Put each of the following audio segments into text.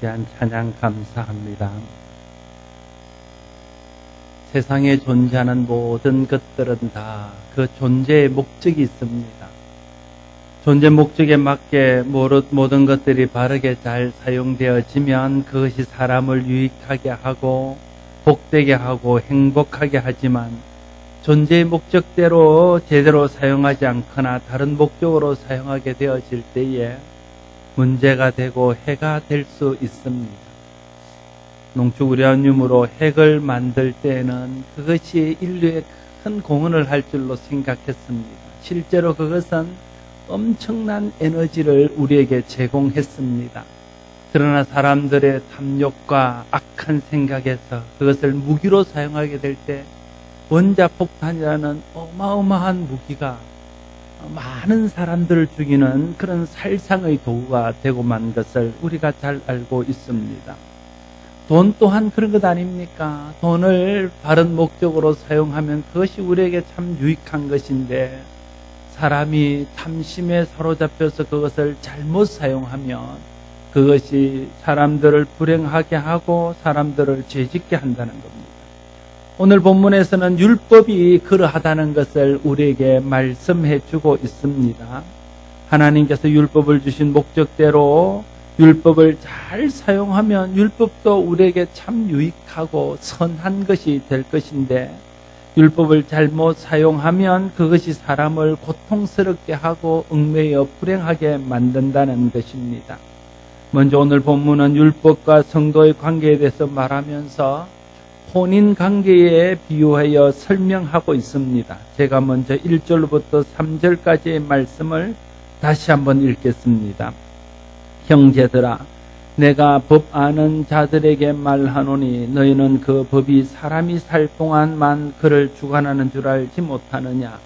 귀한 찬양 감사합니다. 세상에 존재하는 모든 것들은 다 그 존재의 목적이 있습니다. 존재 목적에 맞게 모든 것들이 바르게 잘 사용되어지면 그것이 사람을 유익하게 하고 복되게 하고 행복하게 하지만 존재의 목적대로 제대로 사용하지 않거나 다른 목적으로 사용하게 되어질 때에 문제가 되고 해가 될 수 있습니다. 농축우량유으로 핵을 만들 때에는 그것이 인류의 큰 공헌을 할 줄로 생각했습니다. 실제로 그것은 엄청난 에너지를 우리에게 제공했습니다. 그러나 사람들의 탐욕과 악한 생각에서 그것을 무기로 사용하게 될 때 원자 폭탄이라는 어마어마한 무기가 많은 사람들을 죽이는 그런 살상의 도구가 되고 만 것을 우리가 잘 알고 있습니다. 돈 또한 그런 것 아닙니까? 돈을 바른 목적으로 사용하면 그것이 우리에게 참 유익한 것인데 사람이 탐심에 사로잡혀서 그것을 잘못 사용하면 그것이 사람들을 불행하게 하고 사람들을 죄짓게 한다는 겁니다. 오늘 본문에서는 율법이 그러하다는 것을 우리에게 말씀해 주고 있습니다. 하나님께서 율법을 주신 목적대로 율법을 잘 사용하면 율법도 우리에게 참 유익하고 선한 것이 될 것인데 율법을 잘못 사용하면 그것이 사람을 고통스럽게 하고 얽매여 불행하게 만든다는 것입니다. 먼저 오늘 본문은 율법과 성도의 관계에 대해서 말하면서 혼인 관계에 비유하여 설명하고 있습니다. 제가 먼저 1절부터 3절까지의 말씀을 다시 한번 읽겠습니다. 형제들아 내가 법 아는 자들에게 말하노니 너희는 그 법이 사람이 살 동안만 그를 주관하는 줄 알지 못하느냐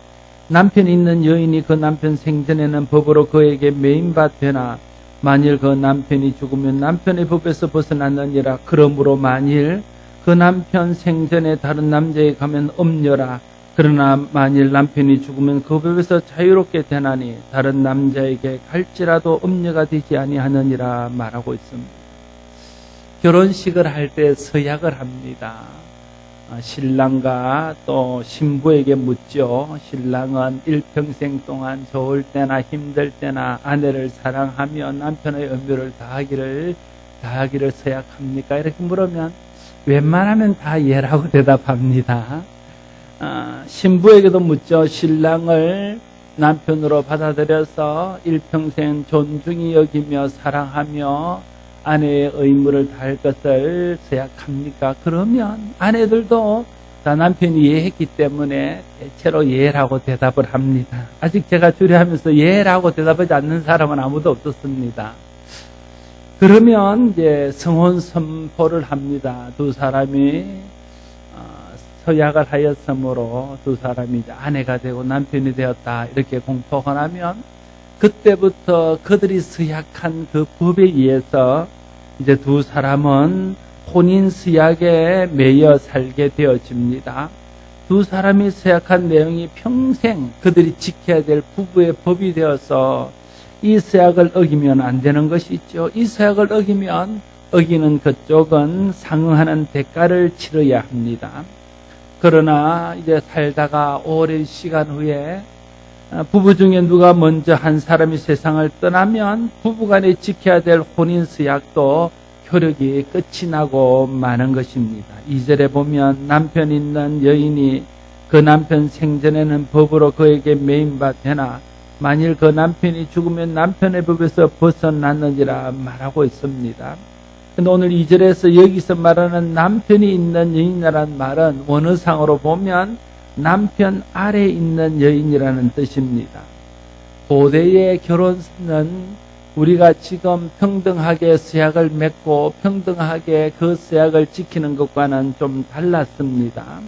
남편 있는 여인이 그 남편 생전에는 법으로 그에게 메인바 되나 만일 그 남편이 죽으면 남편의 법에서 벗어났느니라 그러므로 만일 그 남편 생전에 다른 남자에 가면 엄려라 그러나 만일 남편이 죽으면 그 법에서 자유롭게 되나니 다른 남자에게 갈지라도 음녀가 되지 아니하느니라 말하고 있습니다. 결혼식을 할 때 서약을 합니다. 아, 신랑과 또 신부에게 묻죠. 신랑은 일평생 동안 좋을 때나 힘들 때나 아내를 사랑하며 남편의 의무를 다하기를 다하기를 서약합니까? 이렇게 물으면 웬만하면 다 예라고 대답합니다. 아, 신부에게도 묻죠. 신랑을 남편으로 받아들여서 일평생 존중히 여기며 사랑하며 아내의 의무를 다할 것을 생각합니까? 그러면 아내들도 다 남편이 예했기 때문에 대체로 예라고 대답을 합니다. 아직 제가 주례하면서 예라고 대답하지 않는 사람은 아무도 없었습니다. 그러면 이제 성혼 선포를 합니다. 두 사람이 서약을 하였으므로 두 사람이 이제 아내가 되고 남편이 되었다 이렇게 공포가 나면 그때부터 그들이 서약한 그 법에 의해서 이제 두 사람은 혼인 서약에 매여 살게 되어집니다. 두 사람이 서약한 내용이 평생 그들이 지켜야 될 부부의 법이 되어서 이 서약을 어기면 안 되는 것이 있죠. 이 서약을 어기면 어기는 그쪽은 상응하는 대가를 치러야 합니다. 그러나 이제 살다가 오랜 시간 후에 어, 부부 중에 누가 먼저 한 사람이 세상을 떠나면 부부간에 지켜야 될 혼인 서약도 효력이 끝이 나고 마는 것입니다. 이절에 보면 남편 있는 여인이 그 남편 생전에는 법으로 그에게 메인바 되나 만일 그 남편이 죽으면 남편의 법에서 벗어났느니라 말하고 있습니다. 근데 오늘 2절에서 여기서 말하는 남편이 있는 여인이라는 말은 원어상으로 보면 남편 아래 있는 여인이라는 뜻입니다. 고대의 결혼은 우리가 지금 평등하게 수약을 맺고 평등하게 그 수약을 지키는 것과는 좀 달랐습니다.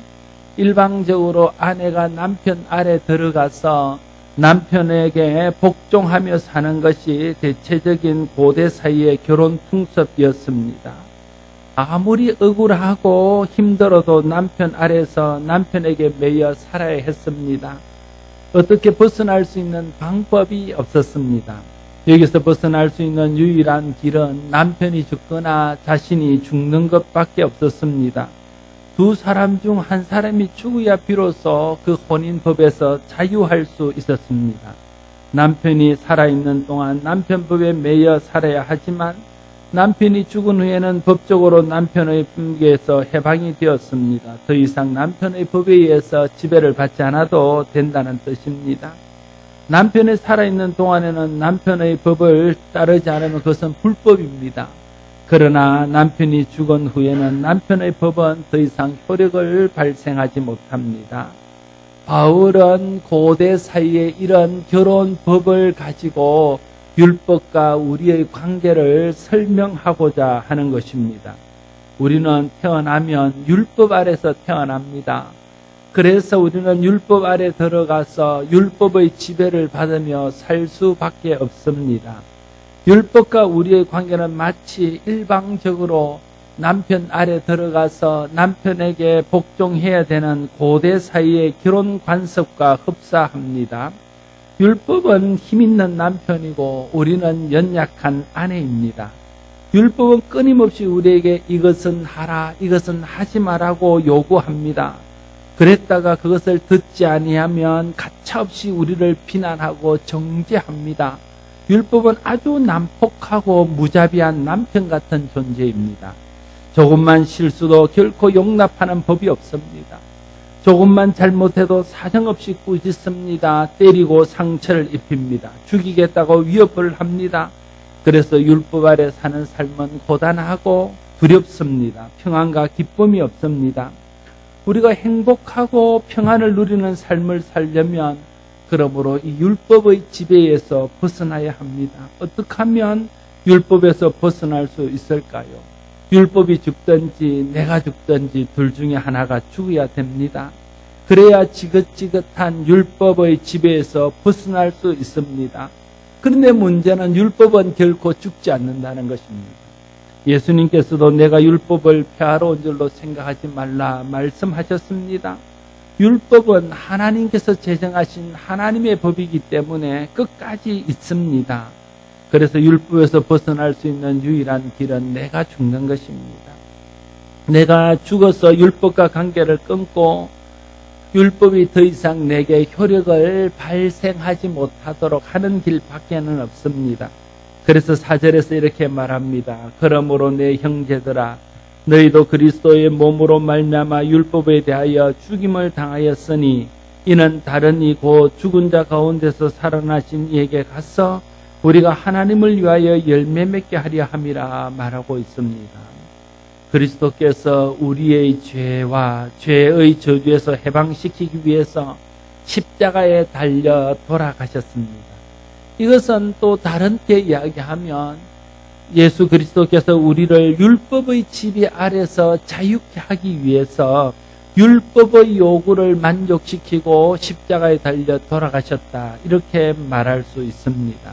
일방적으로 아내가 남편 아래 들어가서 남편에게 복종하며 사는 것이 대체적인 고대 사이의 결혼 풍습이었습니다. 아무리 억울하고 힘들어도 남편 아래서 남편에게 매여 살아야 했습니다. 어떻게 벗어날 수 있는 방법이 없었습니다. 여기서 벗어날 수 있는 유일한 길은 남편이 죽거나 자신이 죽는 것밖에 없었습니다. 두 사람 중 한 사람이 죽어야 비로소 그 혼인법에서 자유할 수 있었습니다. 남편이 살아있는 동안 남편법에 매여 살아야 하지만 남편이 죽은 후에는 법적으로 남편의 품계에서 해방이 되었습니다. 더 이상 남편의 법에 의해서 지배를 받지 않아도 된다는 뜻입니다. 남편이 살아있는 동안에는 남편의 법을 따르지 않으면 그것은 불법입니다. 그러나 남편이 죽은 후에는 남편의 법은 더 이상 효력을 발생하지 못합니다. 바울은 고대 사이에 이런 결혼 법을 가지고 율법과 우리의 관계를 설명하고자 하는 것입니다. 우리는 태어나면 율법 아래서 태어납니다. 그래서 우리는 율법 아래 들어가서 율법의 지배를 받으며 살 수밖에 없습니다. 율법과 우리의 관계는 마치 일방적으로 남편 아래 들어가서 남편에게 복종해야 되는 고대 사이의 결혼 관습과 흡사합니다. 율법은 힘있는 남편이고 우리는 연약한 아내입니다. 율법은 끊임없이 우리에게 이것은 하라, 이것은 하지 말라고 요구합니다. 그랬다가 그것을 듣지 아니하면 가차없이 우리를 비난하고 정죄합니다. 율법은 아주 난폭하고 무자비한 남편 같은 존재입니다. 조금만 실수도 결코 용납하는 법이 없습니다. 조금만 잘못해도 사정없이 꾸짖습니다. 때리고 상처를 입힙니다. 죽이겠다고 위협을 합니다. 그래서 율법 아래 사는 삶은 고단하고 두렵습니다. 평안과 기쁨이 없습니다. 우리가 행복하고 평안을 누리는 삶을 살려면 그러므로 이 율법의 지배에서 벗어나야 합니다. 어떻게 하면 율법에서 벗어날 수 있을까요? 율법이 죽든지 내가 죽든지 둘 중에 하나가 죽어야 됩니다. 그래야 지긋지긋한 율법의 지배에서 벗어날 수 있습니다. 그런데 문제는 율법은 결코 죽지 않는다는 것입니다. 예수님께서도 내가 율법을 폐하러 온 줄로 생각하지 말라 말씀하셨습니다. 율법은 하나님께서 제정하신 하나님의 법이기 때문에 끝까지 있습니다. 그래서 율법에서 벗어날 수 있는 유일한 길은 내가 죽는 것입니다. 내가 죽어서 율법과 관계를 끊고 율법이 더 이상 내게 효력을 발생하지 못하도록 하는 길밖에는 없습니다. 그래서 사절에서 이렇게 말합니다. 그러므로 내 형제들아 너희도 그리스도의 몸으로 말미암아 율법에 대하여 죽임을 당하였으니 이는 다른 이고 죽은 자 가운데서 살아나신 이에게 가서 우리가 하나님을 위하여 열매 맺게 하려 함이라 말하고 있습니다. 그리스도께서 우리의 죄와 죄의 저주에서 해방시키기 위해서 십자가에 달려 돌아가셨습니다. 이것은 또 다른 게 이야기하면 예수 그리스도께서 우리를 율법의 지배 아래서 자유케 하기 위해서 율법의 요구를 만족시키고 십자가에 달려 돌아가셨다. 이렇게 말할 수 있습니다.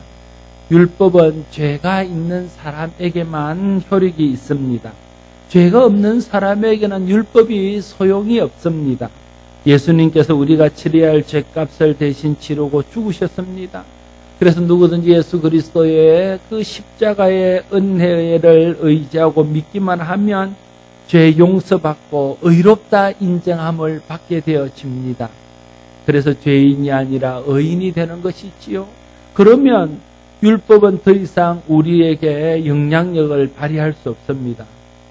율법은 죄가 있는 사람에게만 효력이 있습니다. 죄가 없는 사람에게는 율법이 소용이 없습니다. 예수님께서 우리가 치러야 할 죄값을 대신 치르고 죽으셨습니다. 그래서 누구든지 예수 그리스도의 그 십자가의 은혜를 의지하고 믿기만 하면 죄 용서받고 의롭다 인정함을 받게 되어집니다. 그래서 죄인이 아니라 의인이 되는 것이지요. 그러면 율법은 더 이상 우리에게 영향력을 발휘할 수 없습니다.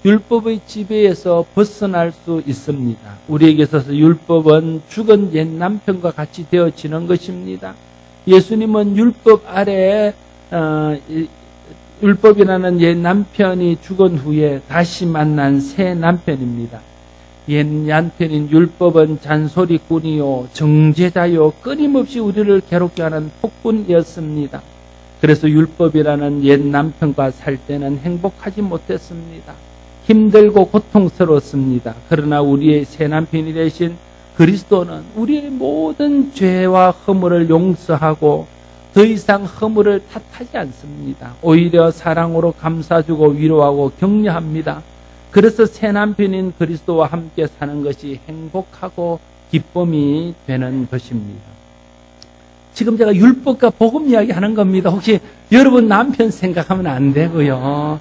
율법의 지배에서 벗어날 수 있습니다. 우리에게 있어서 율법은 죽은 옛 남편과 같이 되어지는 것입니다. 예수님은 율법 아래 어, 율법이라는 옛 남편이 죽은 후에 다시 만난 새 남편입니다. 옛 남편인 율법은 잔소리꾼이요 정죄자요 끊임없이 우리를 괴롭게 하는 폭군이었습니다. 그래서 율법이라는 옛 남편과 살 때는 행복하지 못했습니다. 힘들고 고통스러웠습니다. 그러나 우리의 새 남편이 되신 그리스도는 우리의 모든 죄와 허물을 용서하고 더 이상 허물을 탓하지 않습니다. 오히려 사랑으로 감싸주고 위로하고 격려합니다. 그래서 새 남편인 그리스도와 함께 사는 것이 행복하고 기쁨이 되는 것입니다. 지금 제가 율법과 복음 이야기 하는 겁니다. 혹시 여러분 남편 생각하면 안 되고요.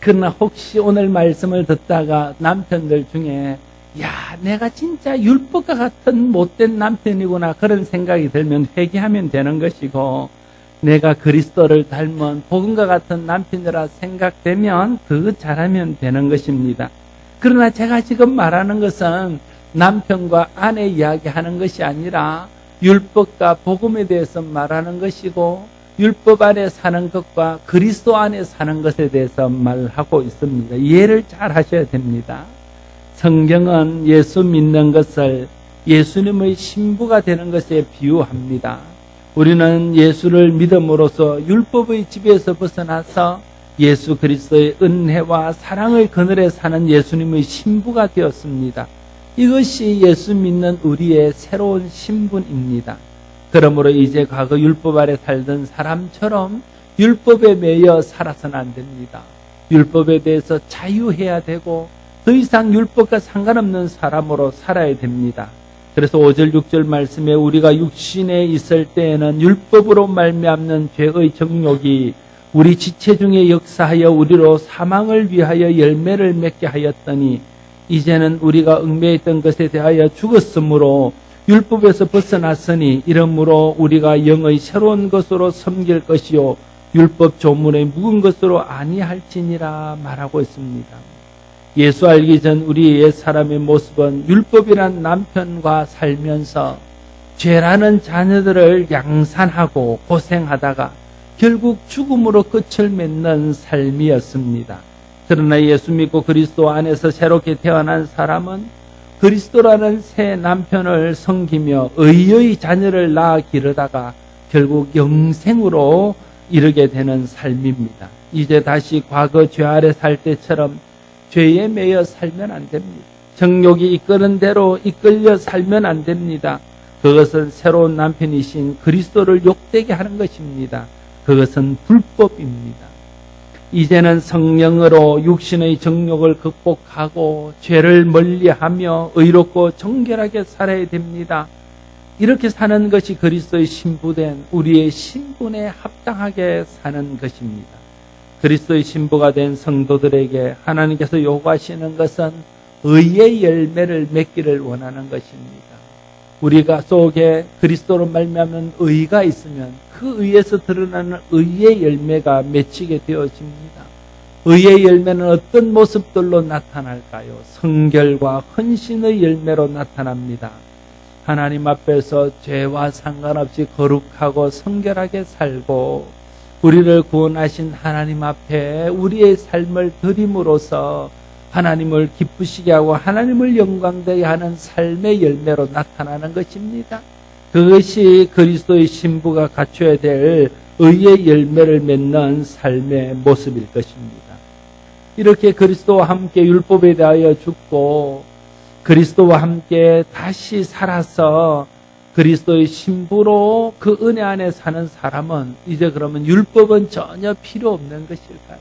그러나 혹시 오늘 말씀을 듣다가 남편들 중에 야, 내가 진짜 율법과 같은 못된 남편이구나 그런 생각이 들면 회개하면 되는 것이고 내가 그리스도를 닮은 복음과 같은 남편이라 생각되면 더 잘하면 되는 것입니다. 그러나 제가 지금 말하는 것은 남편과 아내 이야기하는 것이 아니라 율법과 복음에 대해서 말하는 것이고 율법 안에 사는 것과 그리스도 안에 사는 것에 대해서 말하고 있습니다. 이해를 잘 하셔야 됩니다. 성경은 예수 믿는 것을 예수님의 신부가 되는 것에 비유합니다. 우리는 예수를 믿음으로써 율법의 지배에서 벗어나서 예수 그리스도의 은혜와 사랑의 그늘에 사는 예수님의 신부가 되었습니다. 이것이 예수 믿는 우리의 새로운 신분입니다. 그러므로 이제 과거 율법 아래 살던 사람처럼 율법에 매여 살아서는 안 됩니다. 율법에 대해서 자유해야 되고 더 이상 율법과 상관없는 사람으로 살아야 됩니다. 그래서 5절 6절 말씀에 우리가 육신에 있을 때에는 율법으로 말미암는 죄의 정욕이 우리 지체 중에 역사하여 우리로 사망을 위하여 열매를 맺게 하였더니 이제는 우리가 얽매였던 것에 대하여 죽었으므로 율법에서 벗어났으니 이러므로 우리가 영의 새로운 것으로 섬길 것이요 율법 조문의 묵은 것으로 아니할지니라 말하고 있습니다. 예수 알기 전 우리의 사람의 모습은 율법이란 남편과 살면서 죄라는 자녀들을 양산하고 고생하다가 결국 죽음으로 끝을 맺는 삶이었습니다. 그러나 예수 믿고 그리스도 안에서 새롭게 태어난 사람은 그리스도라는 새 남편을 섬기며 의의 자녀를 낳아 기르다가 결국 영생으로 이르게 되는 삶입니다. 이제 다시 과거 죄 아래 살 때처럼 죄에 매여 살면 안 됩니다. 정욕이 이끄는 대로 이끌려 살면 안 됩니다. 그것은 새로운 남편이신 그리스도를 욕되게 하는 것입니다. 그것은 불법입니다. 이제는 성령으로 육신의 정욕을 극복하고 죄를 멀리하며 의롭고 정결하게 살아야 됩니다. 이렇게 사는 것이 그리스도의 신부된 우리의 신분에 합당하게 사는 것입니다. 그리스도의 신부가 된 성도들에게 하나님께서 요구하시는 것은 의의 열매를 맺기를 원하는 것입니다. 우리가 속에 그리스도로 말미암는 의가 있으면 그 의에서 드러나는 의의 열매가 맺히게 되어집니다. 의의 열매는 어떤 모습들로 나타날까요? 성결과 헌신의 열매로 나타납니다. 하나님 앞에서 죄와 상관없이 거룩하고 성결하게 살고 우리를 구원하신 하나님 앞에 우리의 삶을 드림으로써 하나님을 기쁘시게 하고 하나님을 영광되게 하는 삶의 열매로 나타나는 것입니다. 그것이 그리스도의 신부가 갖춰야 될 의의 열매를 맺는 삶의 모습일 것입니다. 이렇게 그리스도와 함께 율법에 대하여 죽고 그리스도와 함께 다시 살아서 그리스도의 신부로 그 은혜 안에 사는 사람은 이제 그러면 율법은 전혀 필요 없는 것일까요?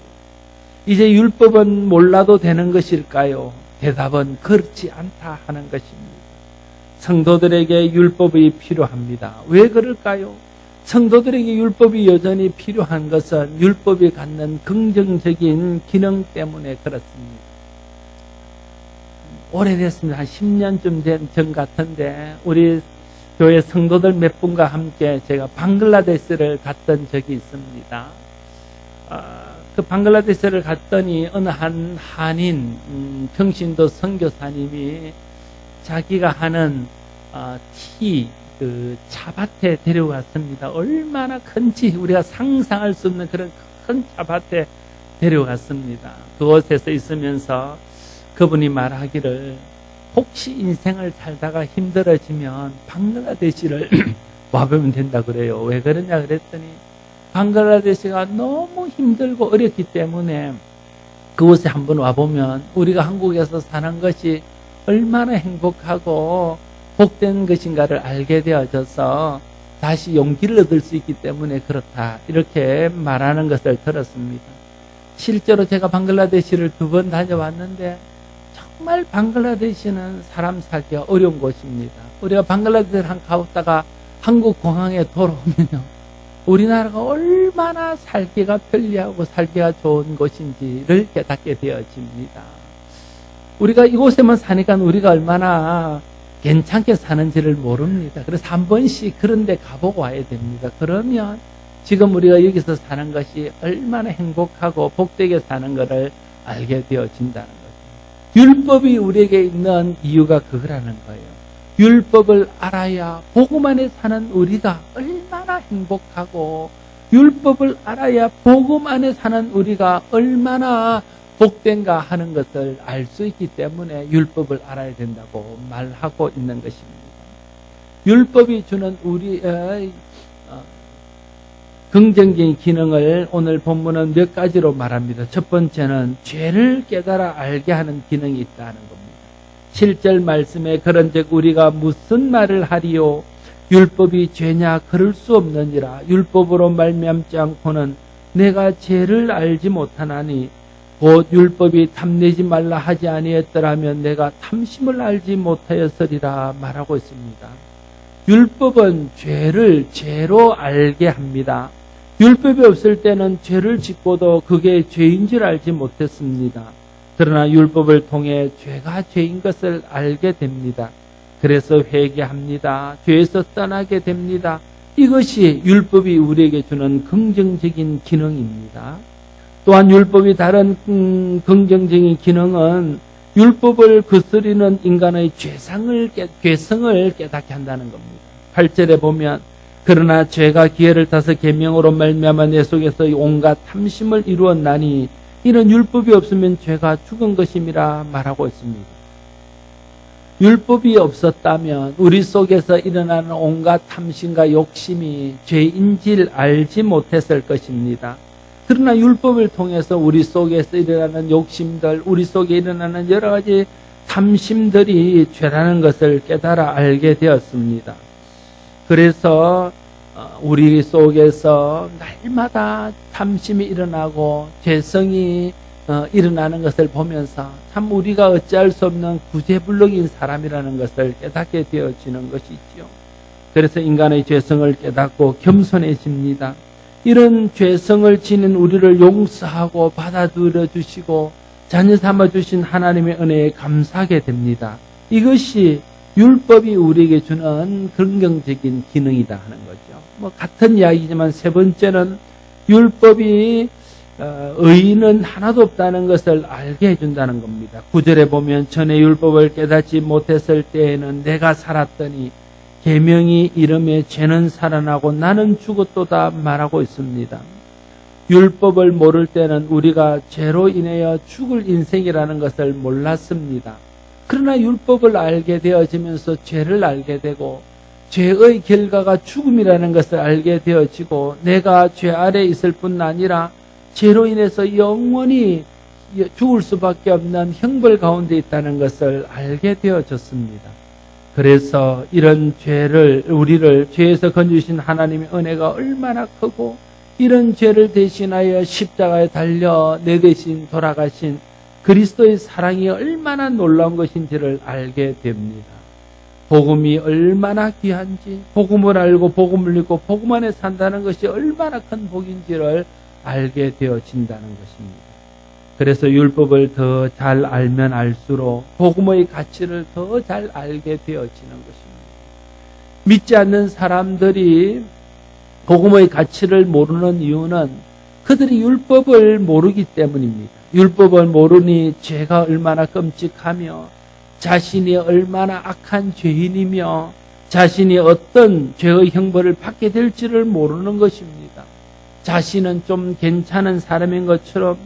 이제 율법은 몰라도 되는 것일까요? 대답은 그렇지 않다 하는 것입니다. 성도들에게 율법이 필요합니다. 왜 그럴까요? 성도들에게 율법이 여전히 필요한 것은 율법이 갖는 긍정적인 기능 때문에 그렇습니다. 오래됐습니다. 한 10년쯤 된 전 같은데 우리 교회 성도들 몇 분과 함께 제가 방글라데스를 갔던 적이 있습니다. 아, 그 방글라데스를 갔더니 어느 한 한인 음, 평신도 선교사님이 자기가 하는 어, 티, 그 차밭에 데려갔습니다. 얼마나 큰지 우리가 상상할 수 없는 그런 큰 차밭에 데려갔습니다. 그곳에서 있으면서 그분이 말하기를 혹시 인생을 살다가 힘들어지면 방글라데시를 와보면 된다 그래요. 왜 그러냐 그랬더니 방글라데시가 너무 힘들고 어렵기 때문에 그곳에 한번 와보면 우리가 한국에서 사는 것이 얼마나 행복하고 복된 것인가를 알게 되어져서 다시 용기를 얻을 수 있기 때문에 그렇다. 이렇게 말하는 것을 들었습니다. 실제로 제가 방글라데시를 두 번 다녀왔는데 정말 방글라데시는 사람 살기가 어려운 곳입니다. 우리가 방글라데시를 한 가보다가 한국 공항에 돌아오면요. 우리나라가 얼마나 살기가 편리하고 살기가 좋은 곳인지를 깨닫게 되어집니다. 우리가 이곳에만 사니까 우리가 얼마나 괜찮게 사는지를 모릅니다. 그래서 한 번씩 그런 데 가보고 와야 됩니다. 그러면 지금 우리가 여기서 사는 것이 얼마나 행복하고 복되게 사는 것을 알게 되어진다는 거죠. 율법이 우리에게 있는 이유가 그거라는 거예요. 율법을 알아야 복음 안에 사는 우리가 얼마나 행복하고 율법을 알아야 복음 안에 사는 우리가 얼마나 복된가 하는 것을 알 수 있기 때문에 율법을 알아야 된다고 말하고 있는 것입니다. 율법이 주는 우리의 어, 긍정적인 기능을 오늘 본문은 몇 가지로 말합니다. 첫 번째는 죄를 깨달아 알게 하는 기능이 있다는 겁니다. 7절 말씀에 그런즉 우리가 무슨 말을 하리요 율법이 죄냐 그럴 수 없느니라 율법으로 말미암지 않고는 내가 죄를 알지 못하나니 곧 율법이 탐내지 말라 하지 아니했더라면 내가 탐심을 알지 못하였으리라 말하고 있습니다. 율법은 죄를 죄로 알게 합니다. 율법이 없을 때는 죄를 짓고도 그게 죄인 줄 알지 못했습니다. 그러나 율법을 통해 죄가 죄인 것을 알게 됩니다. 그래서 회개합니다. 죄에서 떠나게 됩니다. 이것이 율법이 우리에게 주는 긍정적인 기능입니다. 또한 율법이 다른 음, 긍정적인 기능은 율법을 거스리는 인간의 죄상을 깨, 죄성을 깨닫게 한다는 겁니다. 8절에 보면 그러나 죄가 기회를 타서 계명으로 말미암아 내 속에서 온갖 탐심을 이루었나니 이는 율법이 없으면 죄가 죽은 것임이라 말하고 있습니다. 율법이 없었다면 우리 속에서 일어나는 온갖 탐심과 욕심이 죄인지를 알지 못했을 것입니다. 그러나 율법을 통해서 우리 속에서 일어나는 욕심들, 우리 속에 일어나는 여러 가지 탐심들이 죄라는 것을 깨달아 알게 되었습니다. 그래서 어, 우리 속에서 날마다 탐심이 일어나고 죄성이 어, 일어나는 것을 보면서 참 우리가 어찌할 수 없는 구제불능인 사람이라는 것을 깨닫게 되어지는 것이지요. 그래서 인간의 죄성을 깨닫고 겸손해집니다. 이런 죄성을 지닌 우리를 용서하고 받아들여 주시고 자녀 삼아 주신 하나님의 은혜에 감사하게 됩니다. 이것이 율법이 우리에게 주는 긍정적인 기능이다 하는 거죠. 뭐 같은 이야기지만 세 번째는 율법이 어, 의인은 하나도 없다는 것을 알게 해준다는 겁니다. 구절에 보면 전에 율법을 깨닫지 못했을 때에는 내가 살았더니 계명이 이름에 죄는 살아나고 나는 죽었도다 말하고 있습니다. 율법을 모를 때는 우리가 죄로 인하여 죽을 인생이라는 것을 몰랐습니다. 그러나 율법을 알게 되어지면서 죄를 알게 되고 죄의 결과가 죽음이라는 것을 알게 되어지고 내가 죄 아래 있을 뿐 아니라 죄로 인해서 영원히 죽을 수밖에 없는 형벌 가운데 있다는 것을 알게 되어졌습니다. 그래서 이런 죄를 우리를 죄에서 건주신 하나님의 은혜가 얼마나 크고 이런 죄를 대신하여 십자가에 달려 내 대신 돌아가신 그리스도의 사랑이 얼마나 놀라운 것인지를 알게 됩니다. 복음이 얼마나 귀한지, 복음을 알고 복음을 믿고 복음 안에 산다는 것이 얼마나 큰 복인지를 알게 되어진다는 것입니다. 그래서 율법을 더 잘 알면 알수록 복음의 가치를 더 잘 알게 되어지는 것입니다. 믿지 않는 사람들이 복음의 가치를 모르는 이유는 그들이 율법을 모르기 때문입니다. 율법을 모르니 죄가 얼마나 끔찍하며 자신이 얼마나 악한 죄인이며 자신이 어떤 죄의 형벌을 받게 될지를 모르는 것입니다. 자신은 좀 괜찮은 사람인 것처럼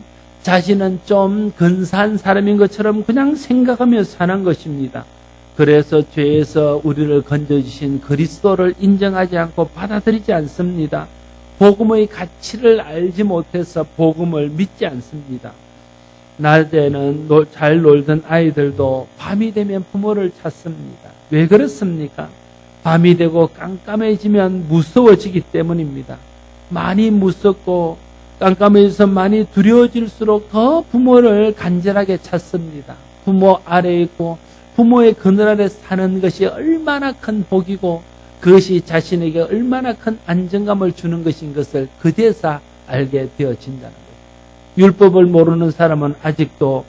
자신은 좀 근사한 사람인 것처럼 그냥 생각하며 사는 것입니다. 그래서 죄에서 우리를 건져주신 그리스도를 인정하지 않고 받아들이지 않습니다. 복음의 가치를 알지 못해서 복음을 믿지 않습니다. 낮에는 잘 놀던 아이들도 밤이 되면 부모를 찾습니다. 왜 그렇습니까? 밤이 되고 깜깜해지면 무서워지기 때문입니다. 많이 무섭고 깜깜해져서 많이 두려워질수록 더 부모를 간절하게 찾습니다. 부모 아래에 있고 부모의 그늘 아래 사는 것이 얼마나 큰 복이고 그것이 자신에게 얼마나 큰 안정감을 주는 것인 것을 그제서 알게 되어진다는 것. 율법을 모르는 사람은 아직도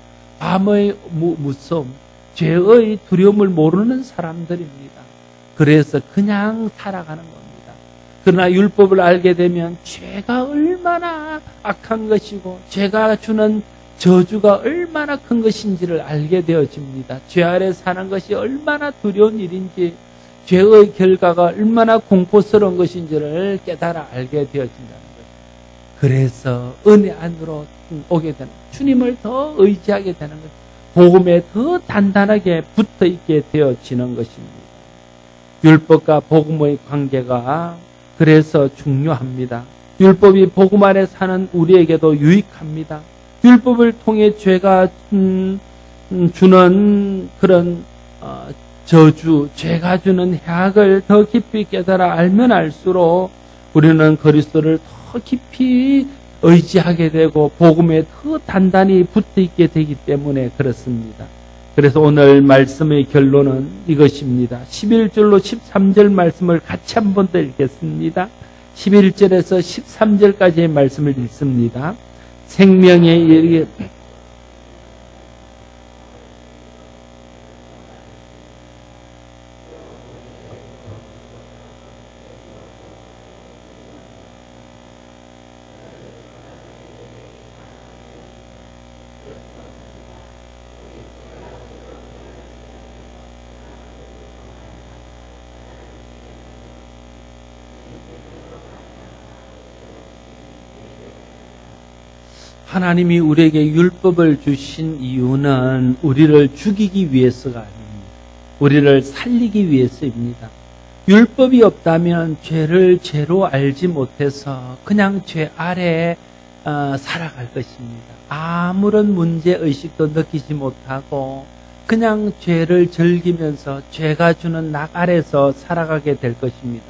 무, 무서움, 죄의 두려움을 모르는 사람들입니다. 그래서 그냥 살아가는 겁니다. 그러나 율법을 알게 되면 죄가 얼마나 악한 것이고 죄가 주는 저주가 얼마나 큰 것인지를 알게 되어집니다. 죄 아래 사는 것이 얼마나 두려운 일인지 죄의 결과가 얼마나 공포스러운 것인지를 깨달아 알게 것. 그래서 은혜 안으로 오게 되는 주님을 더 의지하게 되는 것. 복음에 더 단단하게 붙어 있게 되어지는 것입니다. 율법과 복음의 관계가 그래서 중요합니다. 율법이 복음 안에 사는 우리에게도 유익합니다. 율법을 통해 죄가 음, 음, 주는 그런 어, 저주, 죄가 주는 해악을 더 깊이 깨달아 알면 알수록 우리는 그리스도를 더 깊이 의지하게 되고 복음에 더 단단히 붙어 있게 되기 때문에 그렇습니다. 그래서 오늘 말씀의 결론은 이것입니다. 11절로 13절 말씀을 같이 한 번 더 읽겠습니다. 11절에서 13절까지의 말씀을 읽습니다. 생명의 하나님이 우리에게 율법을 주신 이유는 우리를 죽이기 위해서가 아닙니다. 우리를 살리기 위해서입니다. 율법이 없다면 죄를 죄로 알지 못해서 그냥 죄 아래에 어, 살아갈 것입니다. 아무런 문제 의식도 느끼지 못하고 그냥 죄를 즐기면서 죄가 주는 낙 아래서 살아가게 될 것입니다.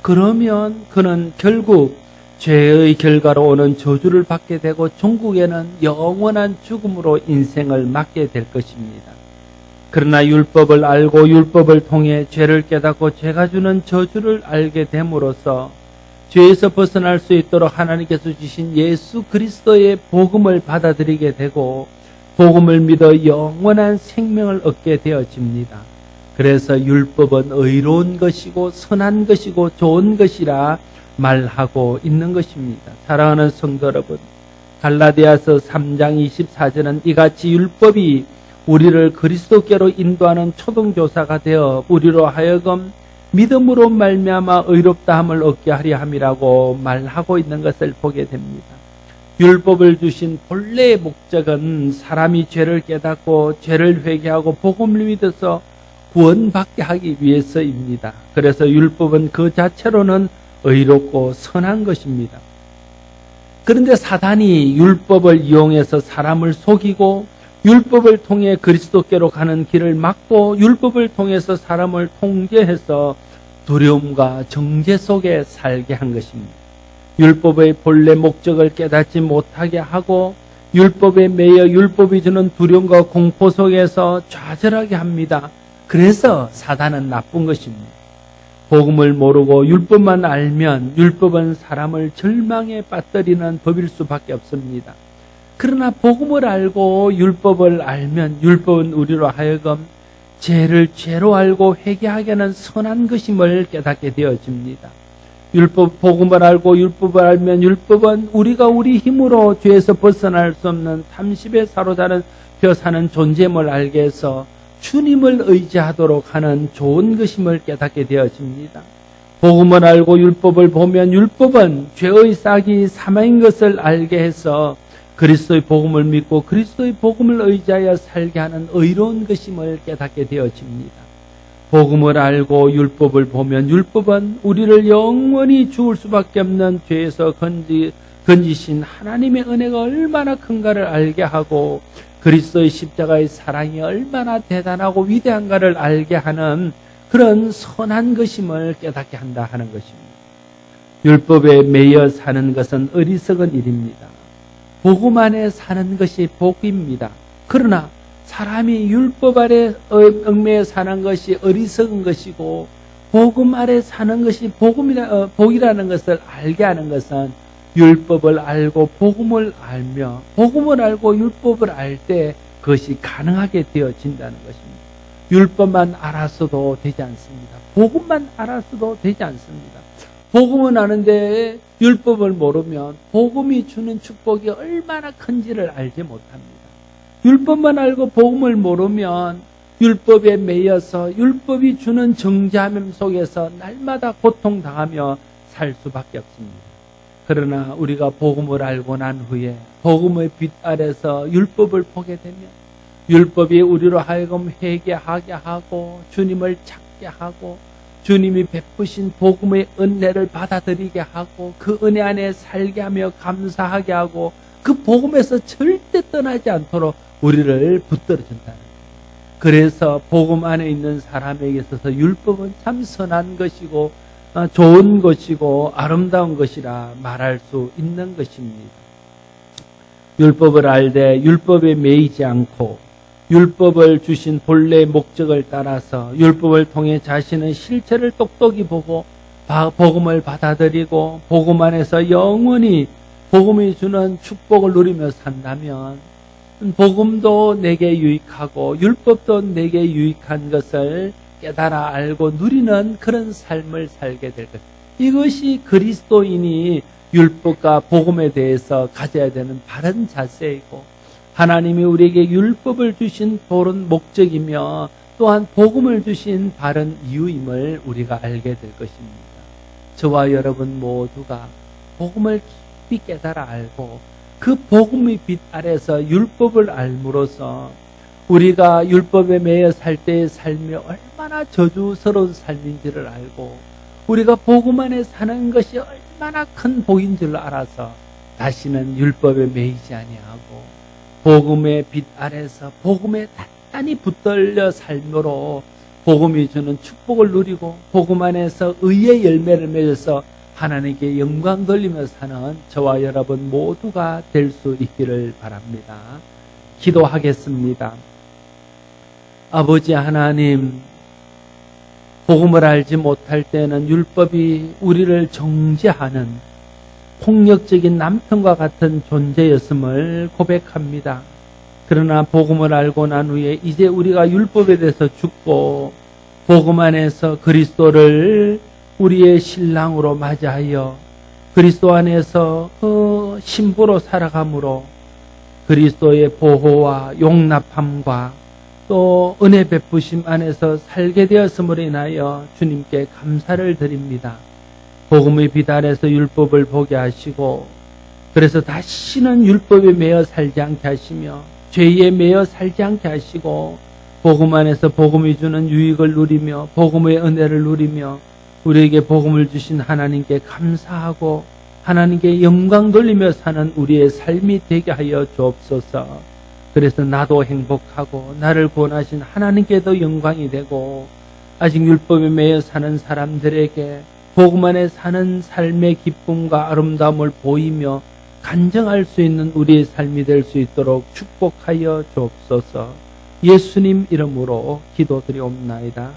그러면 그는 결국 죄의 결과로 오는 저주를 받게 되고 종국에는 영원한 죽음으로 인생을 맞게 될 것입니다. 그러나 율법을 알고 율법을 통해 죄를 깨닫고 죄가 주는 저주를 알게 됨으로써 죄에서 벗어날 수 있도록 하나님께서 주신 예수 그리스도의 복음을 받아들이게 되고 복음을 믿어 영원한 생명을 얻게 되어집니다. 그래서 율법은 의로운 것이고 선한 것이고 좋은 것이라 말하고 있는 것입니다. 사랑하는 성도 여러분, 갈라디아서 3장 24절은 이같이 율법이 우리를 그리스도께로 인도하는 초동조사가 되어 우리로 하여금 믿음으로 말미암아 의롭다함을 얻게 하려 함이라고 말하고 있는 것을 보게 됩니다. 율법을 주신 본래의 목적은 사람이 죄를 깨닫고 죄를 회개하고 복음을 믿어서 구원받게 하기 위해서입니다. 그래서 율법은 그 자체로는 의롭고 선한 것입니다. 그런데 사단이 율법을 이용해서 사람을 속이고 율법을 통해 그리스도께로 가는 길을 막고 율법을 통해서 사람을 통제해서 두려움과 정죄 속에 살게 한 것입니다. 율법의 본래 목적을 깨닫지 못하게 하고 율법에 매여 율법이 주는 두려움과 공포 속에서 좌절하게 합니다. 그래서 사단은 나쁜 것입니다. 복음을 모르고 율법만 알면 율법은 사람을 절망에 빠뜨리는 법일 수밖에 없습니다. 그러나 복음을 알고 율법을 알면 율법은 우리로 하여금 죄를 죄로 알고 회개하게 하는 선한 것임을 깨닫게 되어집니다. 율법 복음을 알고 율법을 알면 율법은 우리가 우리 힘으로 죄에서 벗어날 수 없는 탐심에 사로잡는 벼 사는 존재임을 알게 해서 주님을 의지하도록 하는 좋은 것임을 깨닫게 되어집니다. 복음을 알고 율법을 보면 율법은 죄의 싹이 사망인 것을 알게 해서 그리스도의 복음을 믿고 그리스도의 복음을 의지하여 살게 하는 의로운 것임을 깨닫게 되어집니다. 복음을 알고 율법을 보면 율법은 우리를 영원히 죽을 수밖에 없는 죄에서 건지, 건지신 하나님의 은혜가 얼마나 큰가를 알게 하고 그리스도의 십자가의 사랑이 얼마나 대단하고 위대한가를 알게 하는 그런 선한 것임을 깨닫게 한다 하는 것입니다. 율법에 매여 사는 것은 어리석은 일입니다. 복음 안에 사는 것이 복입니다. 그러나 사람이 율법 아래 얽매여 사는 것이 어리석은 것이고 복음 아래 사는 것이 복음이라 어, 복이라는 것을 알게 하는 것은 율법을 알고 복음을 알며 복음을 알고 율법을 알 때 그것이 가능하게 되어진다는 것입니다. 율법만 알았어도 되지 않습니다. 복음만 알았어도 되지 않습니다. 복음은 아는데 율법을 모르면 복음이 주는 축복이 얼마나 큰지를 알지 못합니다. 율법만 알고 복음을 모르면 율법에 매여서 율법이 주는 정죄함 속에서 날마다 고통당하며 살 수밖에 없습니다. 그러나 우리가 복음을 알고 난 후에 복음의 빛 아래서 율법을 보게 되면 율법이 우리로 하여금 회개하게 하고 주님을 찾게 하고 주님이 베푸신 복음의 은혜를 받아들이게 하고 그 은혜 안에 살게 하며 감사하게 하고 그 복음에서 절대 떠나지 않도록 우리를 붙들어 준다는 거예요. 그래서 복음 안에 있는 사람에게 있어서 율법은 참 선한 것이고 어, 좋은 것이고 아름다운 것이라 말할 수 있는 것입니다. 율법을 알되 율법에 매이지 않고 율법을 주신 본래의 목적을 따라서 율법을 통해 자신의 실체를 똑똑히 보고 바- 복음을 받아들이고 복음 안에서 영원히 복음이 주는 축복을 누리며 산다면 복음도 내게 유익하고 율법도 내게 유익한 것을 깨달아 알고 누리는 그런 삶을 살게 될 것. 이것이 그리스도인이 율법과 복음에 대해서 가져야 되는 바른 자세이고 하나님이 우리에게 율법을 주신 바른 목적이며 또한 복음을 주신 바른 이유임을 우리가 알게 될 것입니다. 저와 여러분 모두가 복음을 깊이 깨달아 알고 그 복음의 빛 아래서 율법을 알므로써 우리가 율법에 매여 살 때의 삶이 얼마나 저주스러운 삶인지를 알고 우리가 복음 안에 사는 것이 얼마나 큰 복인 줄 알아서 다시는 율법에 매이지 아니하고 복음의 빛 아래서 복음에 단단히 붙들려 삶으로 복음이 주는 축복을 누리고 복음 안에서 의의 열매를 맺어서 하나님께 영광 돌리며 사는 저와 여러분 모두가 될 수 있기를 바랍니다. 기도하겠습니다. 아버지 하나님, 복음을 알지 못할 때는 율법이 우리를 정죄하는 폭력적인 남편과 같은 존재였음을 고백합니다. 그러나 복음을 알고 난 후에 이제 우리가 율법에 대해서 죽고 복음 안에서 그리스도를 우리의 신랑으로 맞이하여 그리스도 안에서 그 신부로 살아감으로 그리스도의 보호와 용납함과 또 은혜 베푸심 안에서 살게 되었음으로 인하여 주님께 감사를 드립니다. 복음의 빛 아래서 율법을 보게 하시고 그래서 다시는 율법에 매여 살지 않게 하시며 죄에 매여 살지 않게 하시고 복음 안에서 복음이 주는 유익을 누리며 복음의 은혜를 누리며 우리에게 복음을 주신 하나님께 감사하고 하나님께 영광 돌리며 사는 우리의 삶이 되게 하여 주옵소서. 그래서 나도 행복하고 나를 구원하신 하나님께도 영광이 되고 아직 율법에 매여 사는 사람들에게 복음 안에 사는 삶의 기쁨과 아름다움을 보이며 간증할 수 있는 우리의 삶이 될 수 있도록 축복하여 주옵소서. 예수님 이름으로 기도드리옵나이다.